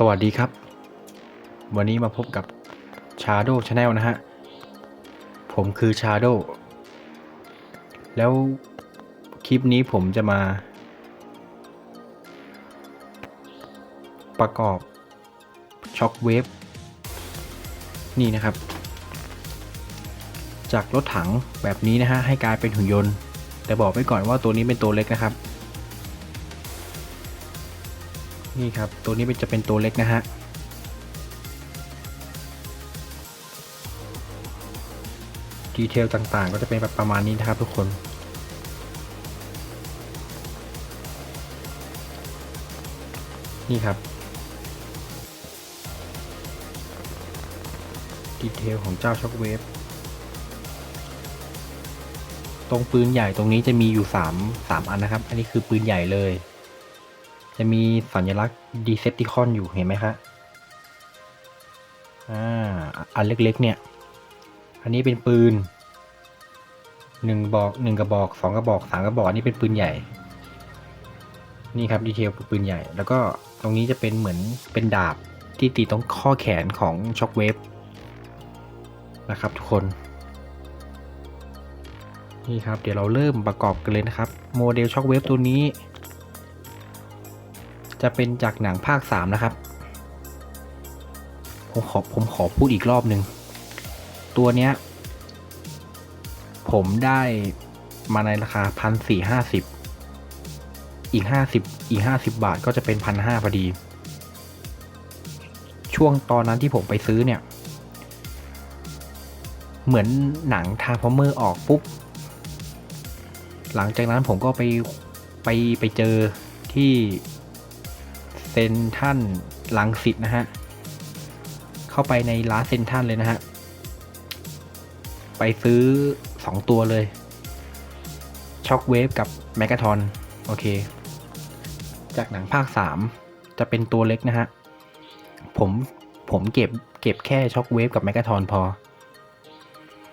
สวัสดีครับ วันนี้มาพบกับ Shadow c h a n นะฮะ ผมคือ Shadow แล้วคลิปนี้ผมจะมา ประกอบช็อคเวฟนี่นะครับ จากรถถังแบบนี้นะฮะ ให้กลายเป็นหุ่นยนต์ แต่บอกไว้ก่อนว่าตัวนี้เป็นตัวเล็กนะครับ นี่ครับ ตัวนี้เป็นจะเป็นตัวเล็กนะฮะดีเทลต่างๆ ก็จะเป็นแบบประมาณนี้นะครับทุกคน นี่ครับ ดีเทลของเจ้าช็อคเวฟตรงปืนใหญ่ตรงนี้จะมีอยู่ 3 3 อันนะครับ อันนี้คือปืนใหญ่เลย จะมีสัญลักษณ์ดีเซปติคอนอยู่เห็นไหมครับอ่าอันเล็กๆเนี่ย อันนี้เป็นปืนหนึ่งบอกหนึ่งกระบอกสองกระบอกสามกระบอกอันนี้เป็นปืนใหญ่ นี่ครับดีเทลปืนใหญ่ แล้วก็ตรงนี้จะเป็นเหมือนเป็นดาบที่ติดตรงข้อแขนของช็อคเวฟนะครับทุกคน นี่ครับเดี๋ยวเราเริ่มประกอบกันเลยนะครับ โมเดลช็อคเวฟตัวนี้ จะเป็นจากหนังภาค 3 นะครับ ผมขอผมขอพูดอีกรอบหนึ่ง ตัวเนี้ย ผมได้มาในราคาพันสี่ห้าสิบอีกห้าสิบอีกห้าสิบบาทก็จะเป็นพันห้าพอดี ช่วงตอนนั้นที่ผมไปซื้อเนี่ย เหมือนหนังทาร์ฟอร์เมอร์ออกปุ๊บ หลังจากนั้นผมก็ไปไปไปเจอที่ ซนทันลังสิตนะฮะ เข้าไปในร้านเซนทันเลยนะฮะ ไปซื้อ 2 ตัวเลยช็อคเวฟกับแมกกาทอนโอเค จากหนังภาค 3 จะเป็นตัวเล็กนะฮะ ผมผมเก็บเก็บแค่ช็อคเวฟกับแมกกาทอนพอ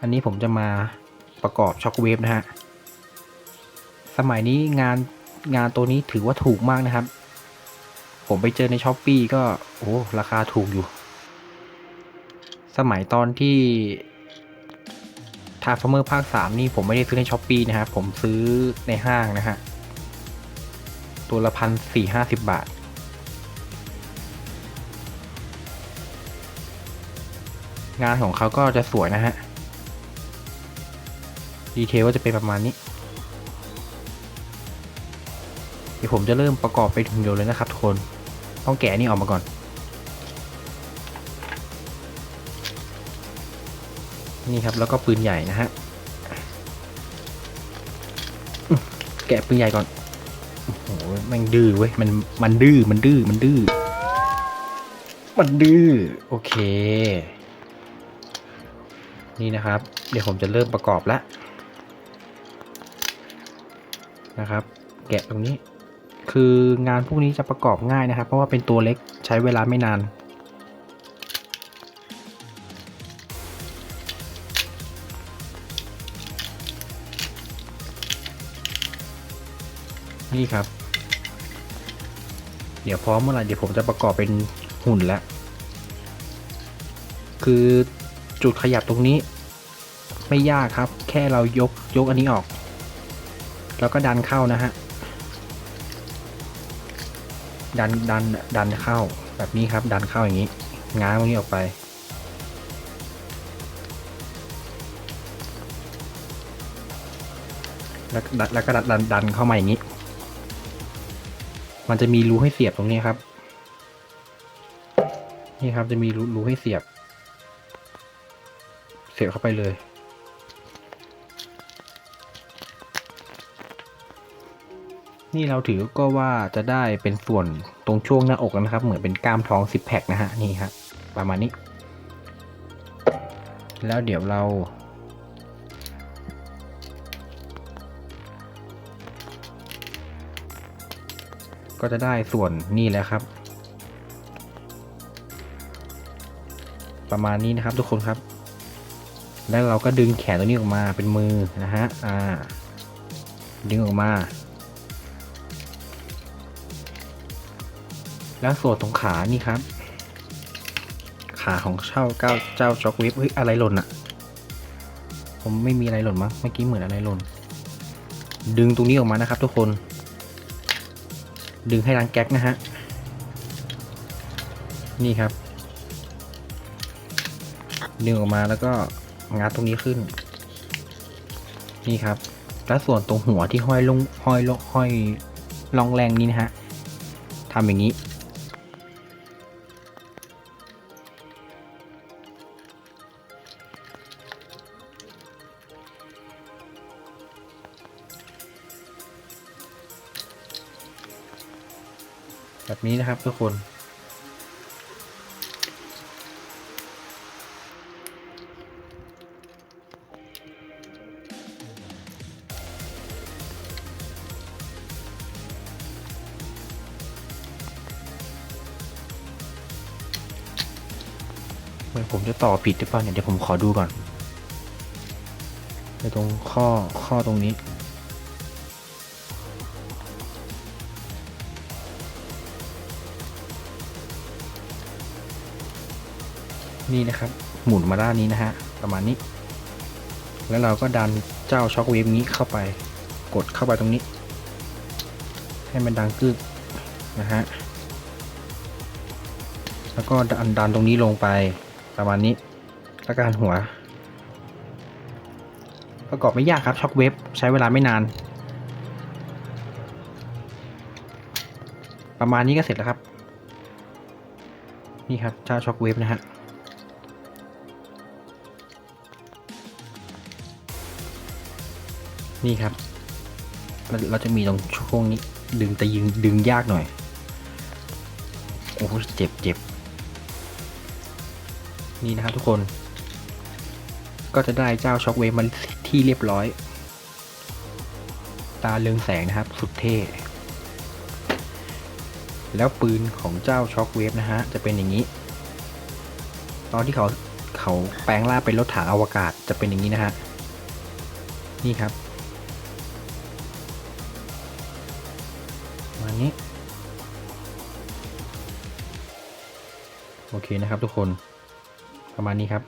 อันนี้ผมจะมาประกอบช็อคเวฟนะฮะ สมัยนี้งานงานตัวนี้ถือว่าถูกมากนะครับ ผมไปเจอในช้อปปีก็โอ้ราคาถูกอยู่ สมัยตอนที่ทาร์ฟเมอร์ภาค 3 นี่ผมไม่ได้ซื้อในช้อปปีนะครับ ผมซื้อในห้างนะฮะ ตัวละพันสี่ห้าสิบบาท งานของเขาก็จะสวยนะฮะ ดีเทลก็จะเป็นประมาณนี้ เดี๋ยวผมจะเริ่มประกอบไปถึงโยนเลยนะครับทุกคน ต้องแกะนี่ออกมาก่อน นี่ครับแล้วก็ปืนใหญ่นะฮะแกะปืนใหญ่ก่อนโอ้โหมันดื้อเว้ยมันมันดื้อมันดื้อมันดื้อมันดื้อโอเค นี่นะครับ เดี๋ยวผมจะเริ่มประกอบแล้วนะครับ แกะตรงนี้ คืองานพวกนี้จะประกอบง่ายนะครับ เพราะว่าเป็นตัวเล็กใช้เวลาไม่นาน นี่ครับ เดี๋ยวพร้อมเมื่อไหร่เดี๋ยวผมจะประกอบเป็นหุ่นแล้ว คือจุดขยับตรงนี้ ไม่ยากครับ แค่เรายกยกอันนี้ออก แล้วก็ดันเข้านะฮะ ดันดันดันเข้าแบบนี้ครับ ดันเข้าอย่างนี้ ง้างตรงนี้ออกไป แล้วดันแล้วก็ดันดันดันเข้ามาอย่างนี้ มันจะมีรูให้เสียบตรงนี้ครับ นี่ครับจะมีรูรูให้เสียบ เสียบเข้าไปเลย นี่เราถือก็ว่าจะได้เป็นส่วนตรงช่วงหน้าอกแล้วนะครับ เหมือนเป็นกล้ามท้องซิปแพคนะฮะนี่ครับประมาณนี้ แล้วเดี๋ยวเรา ก็จะได้ส่วนนี่แหละครับ ประมาณนี้นะครับทุกคนครับ แล้วเราก็ดึงแขนตัวนี้ออกมาเป็นมือนะฮะอ่าดึงออกมา แล้วส่วนตรงขานี่ครับ ขาของเช่าเก้าเจ้าช็อคเวฟเฮ้ยอะไรหล่นอะผมไม่มีอะไรหล่นมั้งเมื่อกี้เหมือนอะไรหล่น ดึงตรงนี้ออกมานะครับ ทุกคน ดึงให้รังแก๊กนะฮะนี่ครับ ดึงออกมาแล้วก็งัดตรงนี้ขึ้น นี่ครับ แล้วส่วนตรงหัวที่ห้อยลงห้อยลงห้อยลองแรงนี้นะฮะทำอย่างนี้ นี้นะครับทุกคน เหมือนผมจะต่อผิดหรือเปล่าเนี่ยเดี๋ยวผมขอดูก่อนในตรงข้อข้อตรงนี้ นี่นะครับ หมุนมาด้านนี้นะฮะ ประมาณนี้ แล้วเราก็ดันเจ้าช็อคเวฟนี้เข้าไป กดเข้าไปตรงนี้ ให้มันดังกึกนะฮะ แล้วก็ดันดันตรงนี้ลงไปประมาณนี้แล้วการหัว ประกอบไม่ยากครับช็อคเวฟใช้เวลาไม่นาน ประมาณนี้ก็เสร็จแล้วครับ นี่ครับเจ้าช็อคเวฟนะฮะ นี่ครับ เราจะมีตรงช่วงนี้ ดึงแต่ยิงดึงยากหน่อย โอ้โหเจ็บเจ็บนี่นะครับทุกคน ก็จะได้เจ้าช็อคเวฟมันที่เรียบร้อย ตาเรืองแสงนะครับ สุดเท่ แล้วปืนของเจ้าช็อคเวฟนะฮะ จะเป็นอย่างนี้ ตอนที่เขาเขาแปลงร่างเป็นรถถังอวกาศจะเป็นอย่างนี้นะฮะ นี่ครับ นี้ โอเคนะครับทุกคนประมาณนี้ครับ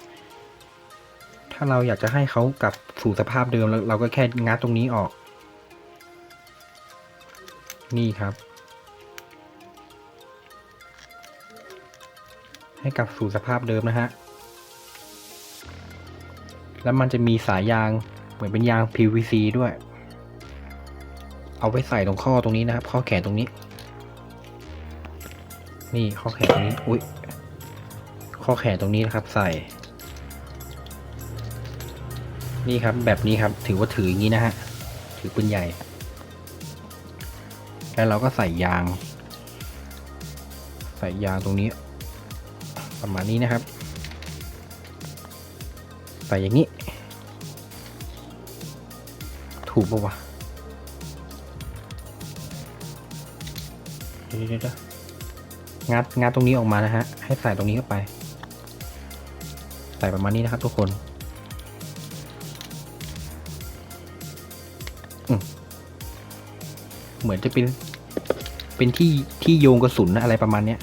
ถ้าเราอยากจะให้เขากลับสู่สภาพเดิมเราเราก็แค่งัดตรงนี้ออก นี่ครับ ให้กลับสู่สภาพเดิมนะฮะแล้วมันจะมีสายยางเหมือนเป็นยาง PVC ด้วย เอาไว้ใส่ตรงข้อตรงนี้นะครับ ข้อแขนตรงนี้ นี่ข้อแขนตรงนี้อุ้ยข้อแขนตรงนี้นะครับ ใส่ นี่ครับแบบนี้ครับ ถือว่าถืออย่างนี้นะฮะถือปืนใหญ่ แล้วเราก็ใส่ยาง ใส่ยางตรงนี้ ประมาณนี้นะครับ ใส่อย่างนี้ ถูกปะวะ เดี๋ยวเดี๋ยวงัดงัดตรงนี้ออกมานะฮะ ให้ใส่ตรงนี้เข้าไป ใส่ประมาณนี้นะครับทุกคนเหมือนจะเป็น เป็นที่ที่โยงกระสุนนะอะไรประมาณเนี้ย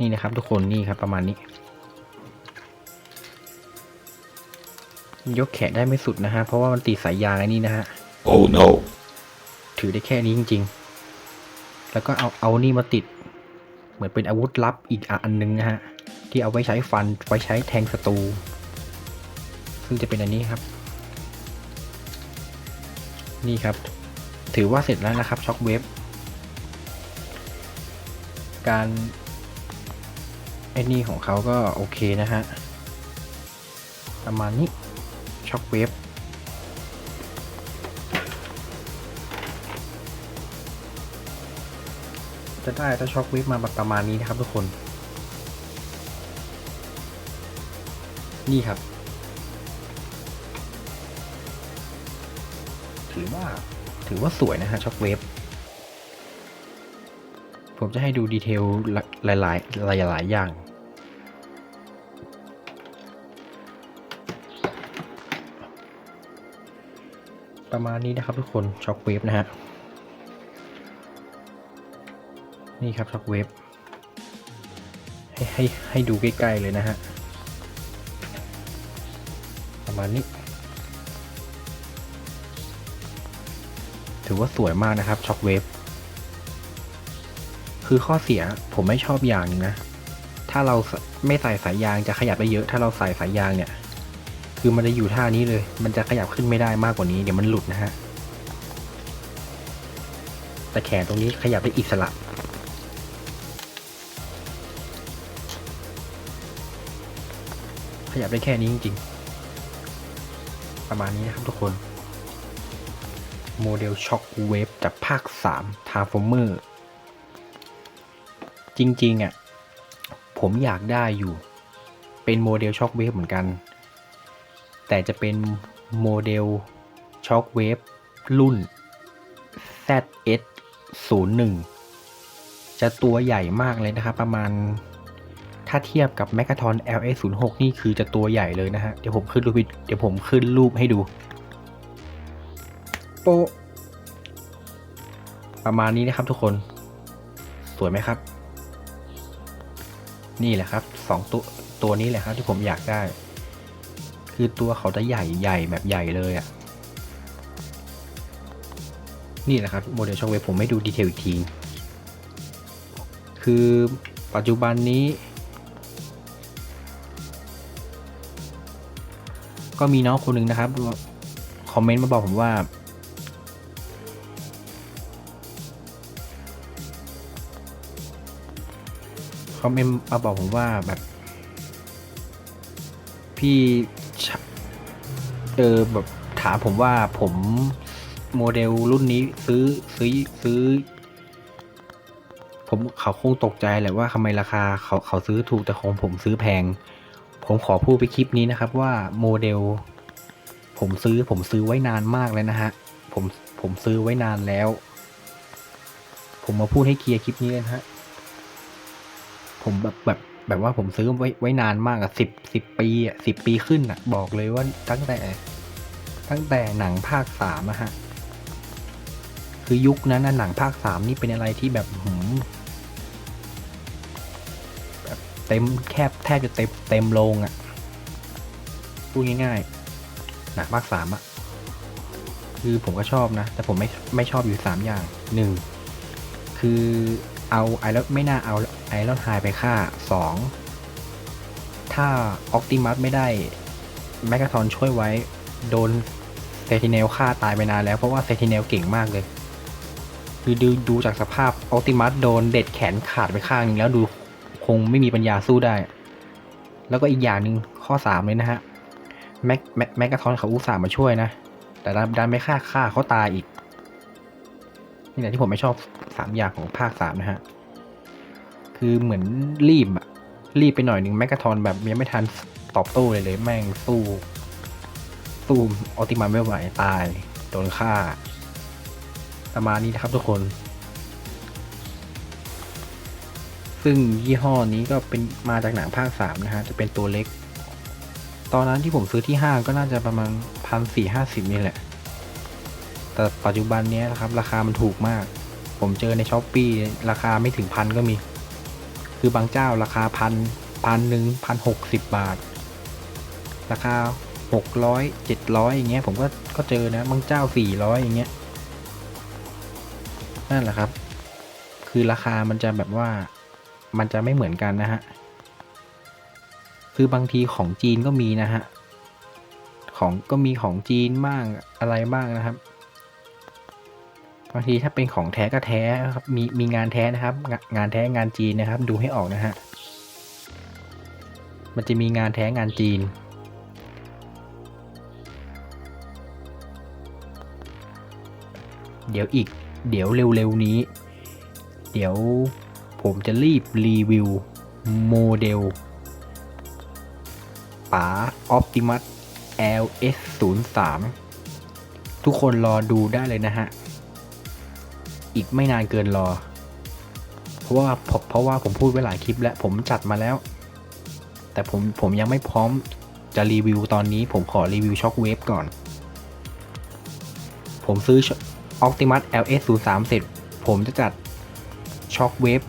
นี่นะครับทุกคนนี่ครับประมาณนี้ ยกแขนได้ไม่สุดนะฮะ เพราะว่ามันติดสายยางไอ้นี่นะฮะ Oh no. ถือได้แค่นี้จริง ๆ แล้วก็เอาเอานี่มาติด เหมือนเป็นอาวุธลับอีกอันนึงนะฮะ ที่เอาไว้ใช้ฟันไว้ใช้แทงศัตรูซึ่งจะเป็นอันนี้ครับ นี่ครับ ถือว่าเสร็จแล้วนะครับช็อคเวฟการไอ้นี่ของเขาก็โอเคนะฮะ ประมาณนี้ ช็อคเวฟจะได้ถ้าช็อควิฟมาประมาณนี้นะครับทุกคน นี่ครับ ถือว่าถือว่าสวยนะฮะช็อคเวฟผมจะให้ดูดีเทลหลายหลายหลายหลาย ๆ อย่าง ประมาณนี้นะครับทุกคนช็อคเวฟนะฮะนี่ครับช็อคเวฟให้ให้ให้ดูใกล้ๆเลยนะฮะประมาณนี้ ถือว่าสวยมากนะครับช็อคเวฟคือข้อเสียผมไม่ชอบอย่างหนึงนะ ถ้าเราไม่ใส่สายยางจะขยับได้เยอะ ถ้าเราใส่สายยางเนี่ย คือมันจะอยู่ท่านี้เลย มันจะขยับขึ้นไม่ได้มากกว่านี้เดี๋ยวมันหลุดนะฮะ แต่แขนตรงนี้ขยับได้อิสระขยับได้แค่นี้จริงๆ ประมาณนี้นะครับทุกคน โมเดลช็อคเวฟจากภาค3 t r a n s f o r m e r จริงๆอะ ผมอยากได้อยู่ เป็นโมเดลช็อคเวฟเหมือนกัน แต่จะเป็นโมเดลช็อคเวฟรุ่น ZS 0 1จะตัวใหญ่มากเลยนะครับ ประมาณ ถ้าเทียบกับ m e g a t o n LS 0 6นี่คือจะตัวใหญ่เลยนะฮะ เดี๋ยวผมขึ้นรูปเดี๋ยวผมขึ้นรูปให้ดู โป ประมาณนี้นะครับทุกคน สวยไหมครับ นี่แหละครับสองตัวตัวนี้แหละครับที่ผมอยากได้ คือตัวเขาจะใหญ่ใหญ่แบบใหญ่เลยอะ่ะ นี่แหละครับโมเดลช่องเวฟผมไม่ดูดีเทลอีกที คือปัจจุบันนี้ ก็มีน้องคนหนึ่งนะครับคอมเมนต์มาบอกผมว่าคอมเมนต์มาบอกผมว่าแบบ พี่ เออแบบถามผมว่าผมโมเดลรุ่นนี้ซื้อซื้อซื้อ ผมเขาคงตกใจแหละว่าทำไมราคาเขาเขาซื้อถูกแต่ของผมซื้อแพง ผมขอพูดไปคลิปนี้นะครับว่าโมเดล ผมซื้อผมซื้อไว้นานมากแล้วนะฮะ ผมผมซื้อไว้นานแล้ว ผมมาพูดให้เคลียร์คลิปนี้นะฮะ ผมแบบแบบแบบว่าผมซื้อไว้ไว้นานมากอะสิบสิบปีอะสิบปีขึ้นอะบอกเลยว่าตั้งแต่ ตั้งแต่หนังภาคสามอะฮะ คือยุคนั้นนะหนังภาคสามนี่เป็นอะไรที่แบบหืมแบบเต็มแคบแทบจะเต็มเต็มโรงอะพูดง่ายๆ หนังภาคสามอะคือผมก็ชอบนะ แต่ผมไม่ไม่ชอบอยู่สามอย่างหนึ่งคือเอาไอรอนไม่น่าเอาไอรอนไฮไปฆ่าสองถ้าออ t ติมัสไม่ได้ แมกกาทอนช่วยไว้ โดน เซติเนลฆ่าตายไปนานแล้วเพราะว่าเซติเนลเก่งมากเลย คือดูดูจากสภาพออติมัสโดนเด็ดแขนขาดไปข้างนึงแล้วดูคงไม่มีปัญญาสู้ได้ แล้วก็อีกอย่างหนึ่งข้อสามเลยนะฮะแม็กแม็กแมกกาทอนเขาอุตส่าห์มาช่วยนะ แต่ดันไม่ฆ่าฆ่าเขาตายอีก นี่แหละที่ผมไม่ชอบสามอย่างของภาคสามนะฮะ คือเหมือนรีบอะรีบไปหน่อยหนึ่งแม็กกาทอนแบบยังไม่ทันตอบโต้เลยเลยแม่งสู้ สู้ออติมันไม่ไหวตาย โดนฆ่า ประมาณนี้นะครับทุกคน ซึ่งยี่ห้อนี้ก็เป็นมาจากหนังภาคสามนะฮะ จะเป็นตัวเล็ก ตอนนั้นที่ผมซื้อที่ห้างก็น่าจะประมาณพันสี่ห้าสิบนี่แหละ แต่ปัจจุบันนี้นะครับ ราคามันถูกมาก ผมเจอในช้อปปีราคาไม่ถึงพันก็มี คือบางเจ้าราคาพันพันหนึ่งพันหกสิบบาท ราคา หกร้อยเจ็ดร้อยอย่างเงี้ย ผมก็ก็เจอนะบางเจ้าสี่ร้อยอย่างเงี้ย นั่นแหละครับ คือราคามันจะแบบว่ามันจะไม่เหมือนกันนะฮะ คือบางทีของจีนก็มีนะฮะ ของก็มีของจีนบ้างอะไรบ้างนะครับ บางทีถ้าเป็นของแท้ก็แท้ครับ มีมีงานแท้นะครับงงานแท้งานจีนนะครับ ดูให้ออกนะฮะ มันจะมีงานแท้งานจีน เดี๋ยวอีก เดี๋ยวเร็วๆนี้ เดี๋ยวผมจะรีบรีวิวโมเดลป๋า Optimus LS 0 3 ทุกคนรอดูได้เลยนะฮะ อีกไม่นานเกินรอ เพราะว่าเพราะว่าผมพูดไว้หลายคลิปแล้วผมจัดมาแล้ว แต่ผมผมยังไม่พร้อมจะรีวิวตอนนี้ผมขอรีวิวช็อคเวฟก่อน ผมซื้อ Optimus LS 0 3เสร็จ ผมจะจัด Shockwave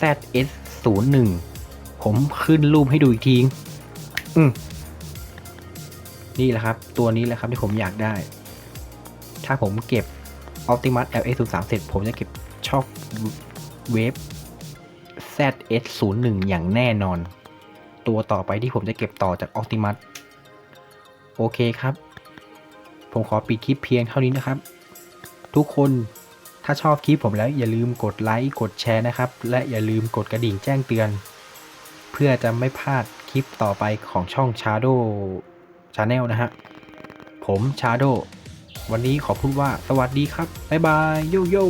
ZS 0 1ผมขึ้นรูปให้ดูอีกทีอืมนี่แหละครับ ตัวนี้แหละครับที่ผมอยากได้ ถ้าผมเก็บ Optimus LS 0 3เสร็จ ผมจะเก็บ Shockwave ZS 0 1อย่างแน่นอน ตัวต่อไปที่ผมจะเก็บต่อจาก Optimus โอเคครับ ผมขอปิดคลิปเพียงเท่านี้นะครับ ทุกคนถ้าชอบคลิปผมแล้วอย่าลืมกดไลค์กดแชร์นะครับ และอย่าลืมกดกระดิ่งแจ้งเตือน เพื่อจะไม่พลาดคลิปต่อไปของช่อง Shadow Channel นะฮะ ผม Shadow วันนี้ขอพูดว่าสวัสดีครับ บ๊ายบาย โยโย่